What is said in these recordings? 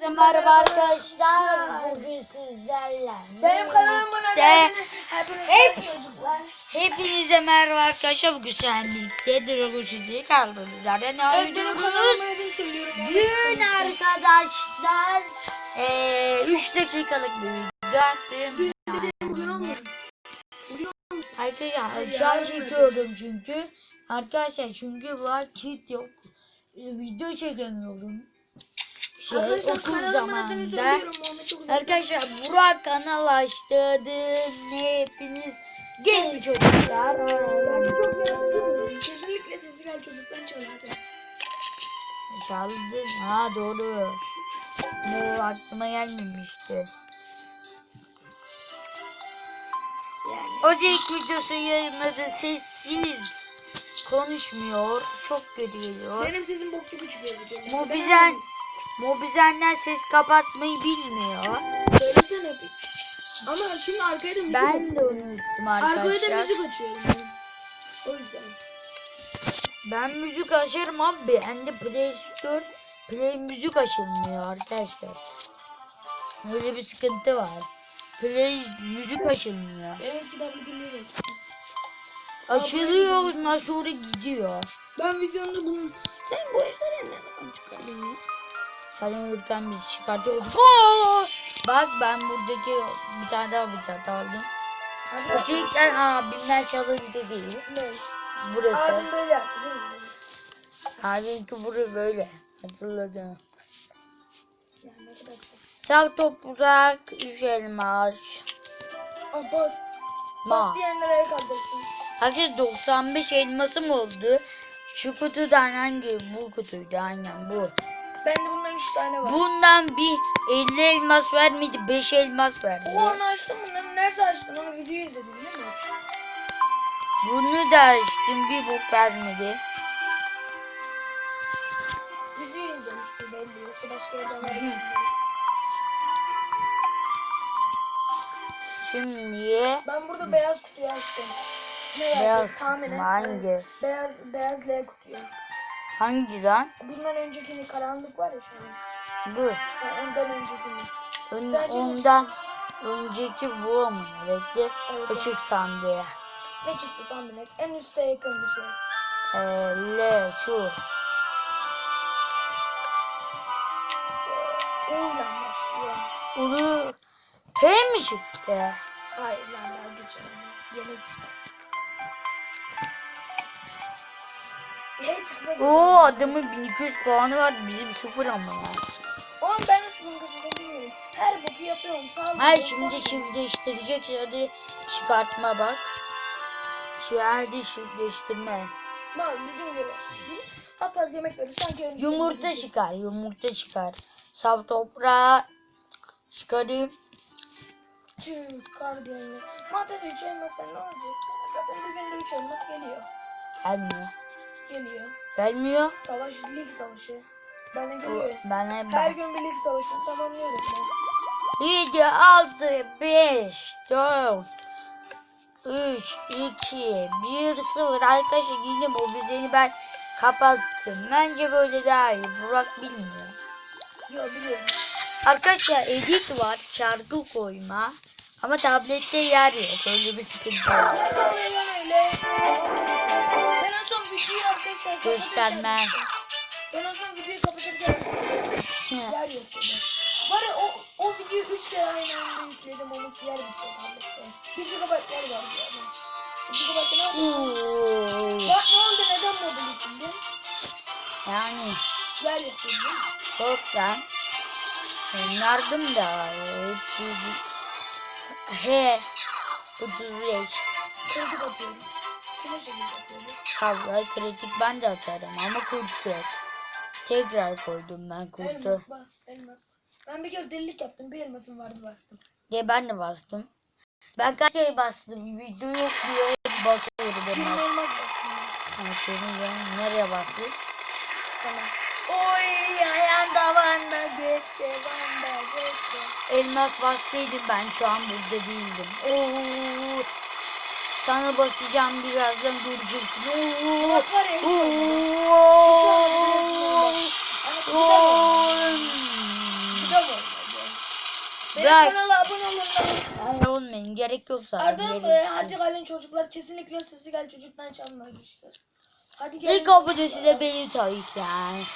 Herkese merhaba arkadaşlar. Bugün sizlerle. Benim kanalımın De- adını hepiniz Hep- çocuklar. Hepinize merhaba arkadaşlar. Bugün senlikte Dragon City'yi kaldığımız yerden ne oynuyoruz? Bugün arkadaşlar eee 3 dakikalık bir video attım. Arkadaşlar Ya, şu an yarın çekiyorum çünkü. Arkadaşlar çünkü vakit yok. Video çekemiyorum. Şey, Arkadaşlar okul zamanında. Arkadaşlar Burak kanal açtı. Ne hepiniz gelin çocuklar. Kesinlikle sesi gel çocuktan çalardı. Çaldım. Ha doğru. Bu aklıma gelmemişti. Yani. O da ilk videosu yayınladı. Sessiz. Konuşmuyor. Çok kötü geliyor. Benim sesim bok gibi çıkıyor. Mobizen Mobizenler ses kapatmayı bilmiyor. Ben- Söylesene bir. Ama şimdi arkaya da müzik Ben de unuttum Arkaya da arkadaşlar. müzik açıyorum ben. O yüzden. Ben müzik açarım abi. Bende Play Store Play müzik açılmıyor arkadaşlar. Öyle bir sıkıntı var. Play müzik açılmıyor. Benim eski tabletim öyle. Açılıyor ondan sonra gidiyor. Ben videonda bunu... Sen bu ne zaman çıkardın ya? Sen uyurken biz çıkartıyorduk. Oo! Bak ben buradaki bir tane daha bıçak aldım. Işıklar abimden çalındı değil. Ne? Burası. Abim böyle yaptı değil mi? Abimki burası böyle. Hatırladım. Ya ne kadar çok. Sav toprak, üç elmas. Aa, bas. Ma. Arkadaşlar 95 elmasım oldu. Şu kutudan hangi? Bu kutuydu aynen bu. Bende bundan 3 tane var. Bundan bir 50 elmas vermedi, 5 elmas verdi. O onu açtım bunları nerede açtın? Onu videoyu izledin değil mi? Bunu da açtım, bir bok vermedi. Videoyu izlemişti belli. Yoksa başka yerden. Şimdi Ben burada beyaz kutuyu açtım. Ne yazdı? beyaz Tahmin et. hangi? Beyaz, beyaz L kutuyu. Hangi lan? Bundan öncekini karanlık var ya şu an. Bu. Yani ondan öncekini. Ön- Sadece ondan önceki bu mu? Bekle. Evet. Işık sandığı. Ne çıktı tahmin et. En üste yakın bir şey. L şu. Başlıyor. Ulu P mi çıktı? Hayır lan daha geçelim. Yemek çıktı. Oo adamın 1200 puanı var bizim sıfır ama. Oğlum ben nasıl bunu bilmiyorum. Her boku yapıyorum. Sağ. Hayır şimdi çiftleştireceksin hadi çıkartma bak. Şu hadi çiftleştirme. Mal gücüm geliyor. Papaz yemek verir. Sanki Yumurta çıkar yumurta çıkar. Saf toprağı çıkarayım. Çıkar diyorlar. Madem 3 elmaslar ne olacak? Zaten bir günde 3 elmas geliyor. Gelmiyor. Geliyor. Gelmiyor. Savaş, lig savaşı. Bana geliyor. Ben hep Her ben. gün bir lig savaşını tamamlıyorum ben. 7, 6, 5, 4, 3, 2, 1, 0. Arkadaşlar yine bu bizeni ben kapattım. Bence böyle daha iyi. Burak bilmiyor. Yo biliyorum. Arkadaşlar edit var. Şarkı koyma. Ama tablette yer yok. Öyle bir sıkıntı var. Videoyu arkadaşlar kapatırken- Gösterme. Ben en son videoyu kapatırken yer yok dedi. Var ya o, o videoyu 3 kere aynı anda yükledim. Onun yer bitecek tablette. 1 GB yer var yani. 1 GB ne yapayım? Oo. Bak ne oldu neden modeli sildin? Yani Yer yok dedi. çok lan. Yardım da He. 35. Kritik atıyorum. Atıyorum? Vallahi kritik ben de atarım ama kurt yok. Tekrar koydum ben kurtu. Elmas bas, elmas. Ben bir kere delilik yaptım. Bir elmasım vardı bastım. Diye ben de bastım. Ben kaç kere bastım. Video yok diye basıyorum Bir ben. elmas bastım. Senin ben nereye bastın? Sana. Oy ayağın davanda geçti, vanda geçti. Elmas bastıydım ben şu an burada değildim. Oo. Sana basacağım birazdan göreceksin. Oo. Bırak. kanala abone olun. Ay, olmayın gerek yok zaten. Gerek e. Hadi Galin çocuklar kesinlikle sesi gel çocuktan çalmamıştır. Hadi gelin. İlk abonesi de benim tabii ki.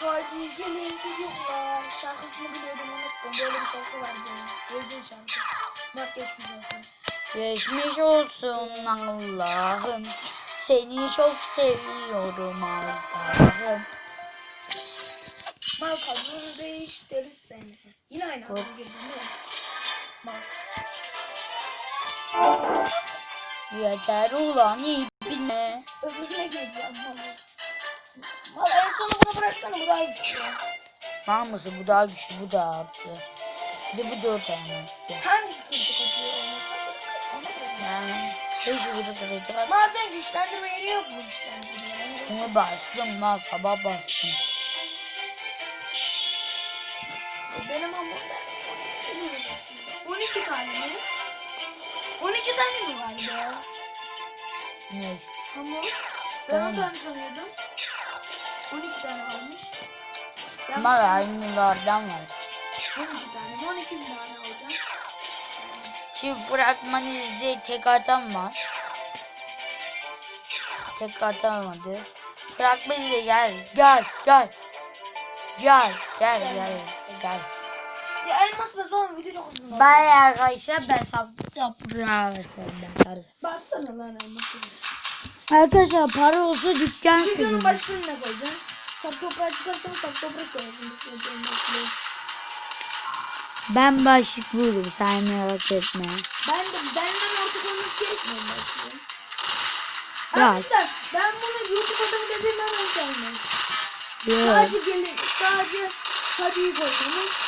Hadi gelin çocuklar. Şarkısını biliyordum unuttum. Böyle bir şarkı vardı. Rezil şarkı. Bak geçmiş olsun. Geçmiş olsun Allah'ım. Seni çok seviyorum Allah'ım. Mal kadını değiştir seni. Yine aynı değil mi? Mal. Yeter ulan ipine. Öbürüne gireceğim malı. Mal en sonu bunu bıraksana bu daha güçlü. Var mısın? Bu daha güçlü, bu daha artı. Bir de bu dört tane. Hangisi? Ona bırak. Yani hiç bir de Bazen güçlendirme yeri yok mu güçlendirme? Bunu bastım lan sabah bastım. Benim hamurda 12 tane mi? 12 tane mi vardı ya? Ne? Hamur. Ben 10 Tamam. tane sanıyordum. 12 tane varmış. Ben Ama aynılardan var. Şimdi fragman izleyip tekrardan var. Tekrardan olmadı. Fragman izle gel. Gel gel. Gel gel gel gel. Ya elmas bas oğlum video çok uzun. Bay arkadaşlar ben sabit yapacağım. Bassana lan elmas. Arkadaşlar para olsa dükkan sizin. Videonun başlığını ne koyacaksın? Sap toprak çıkarsan sap toprak koyacaksın. Ben başlık bulurum sen merak etme. Ben de benden ortak olması gerekmiyor başlığı? Ya. Arkadaşlar ben bunu YouTube adamı dediğimden önce almam. Yok. Sadece gelin, sadece hadiyi koydunuz.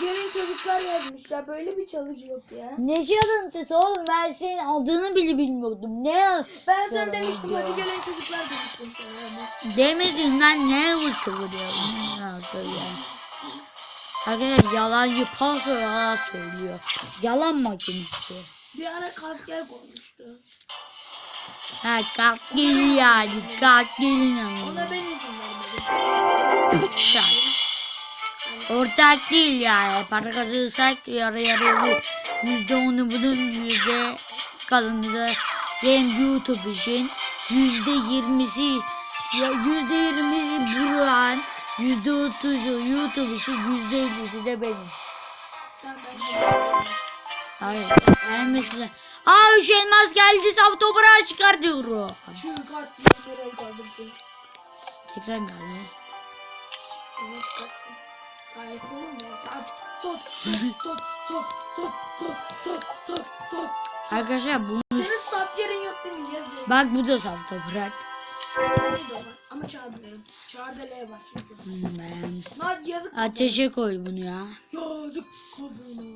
Gelin çocuklar yazmışlar. Böyle bir çalıcı yok ya. Ne çalıntısı oğlum ben senin adını bile bilmiyordum. Ne Ben sana demiştim hadi gelin çocuklar demiştim sana. demedin lan ne vurtuvuruyor? Ne söylüyor? Arkadaşlar yalancı paso yalan söylüyor. Yalan makinesi. Bir ara kalk gel koymuştu. Ha kalk gelin yani kalk gelin Ona ama. ben izin vermedim. Ortak değil yani. Para kazanırsak yarı yarı olur. Yüzde onu bunun yüzde kalanı da hem YouTube için yüzde yirmisi ya yüzde yirmisi Burak'ın yüzde otuzu YouTube için yüzde ellisi de benim. Hayır. Ben mesela Aa üç elmas geldi saf toprağa çıkar diyorum. Şu kart diye yere kaldırsın. Tekrar geldi. Sahip sok, sok, sok, sok, sok, sok, sok, sok. Arkadaşlar bunu Senin saf yerin yok değil mi? Yazıyor. bak bu da saf toprak. De. Ama çağırmıyorum. Çağırda L var çünkü. Hmm, Ben Lan yazık kafana. ateşe koy bunu ya. Yazık kafana.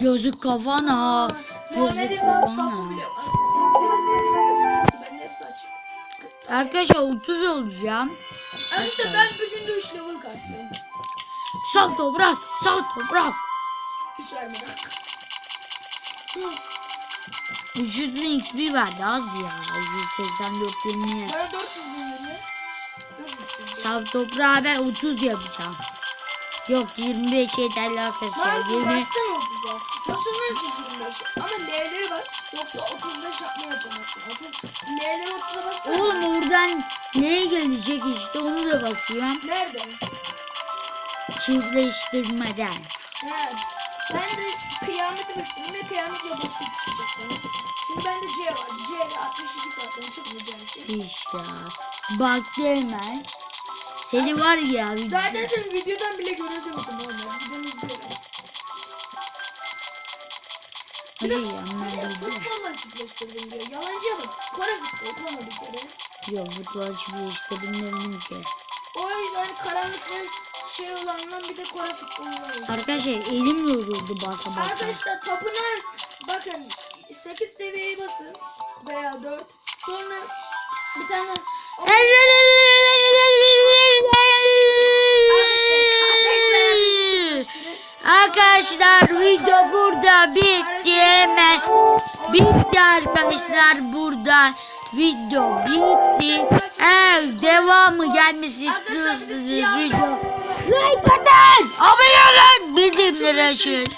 Yazık kafana. Yazık kafana. Arkadaşlar 30 olacağım. Ama işte ben bir günde 3 level kastım. Saf toprak, saf toprak. Hiç vermeden. 300 bin XP verdi az ya. 184 bin lira. Bana 400 bin lira. 400 bin lira. Saf toprağa ben 30 yapacağım. Yok 25 yeterli arkadaşlar. Lan 20 baksana 30'a. Yoksa nasıl 25? Ama L'leri bak. Yoksa 35 yapma yapamazsın. 30. L'leri 30'a baksana. Oğlum oradan neye gelecek işte onu da basıyorum. Nerede? Çiftleştirmeden. He. Ben de kıyameti bekledim ve çıkacak bana. Şimdi bende C var. C ile 62 saatten çıkmayacak şey. İşte. Baktı hemen. Seni var ya. Zaten senin videodan bile görürdüm oğlum. Videonu izliyorum. Hayır Ya değil. futbolla çiftleştirdim diyor. Yalancıya bak. Kore futbol bana bir kere. Yok futbol çiftleştirdim ki. O yüzden karanlık ve şey olandan bir de Kore futbolu var. Arkadaşlar elim yoruldu basa basa. Arkadaşlar tapınağa bakın 8 seviyeye basın veya 4 sonra bir tane Arkadaşlar video burada bitti hemen. Bitti arkadaşlar burada. Video bitti. Eğer devamı gelmesi istiyorsanız video like atın. Abone olun. Bildirimleri açın.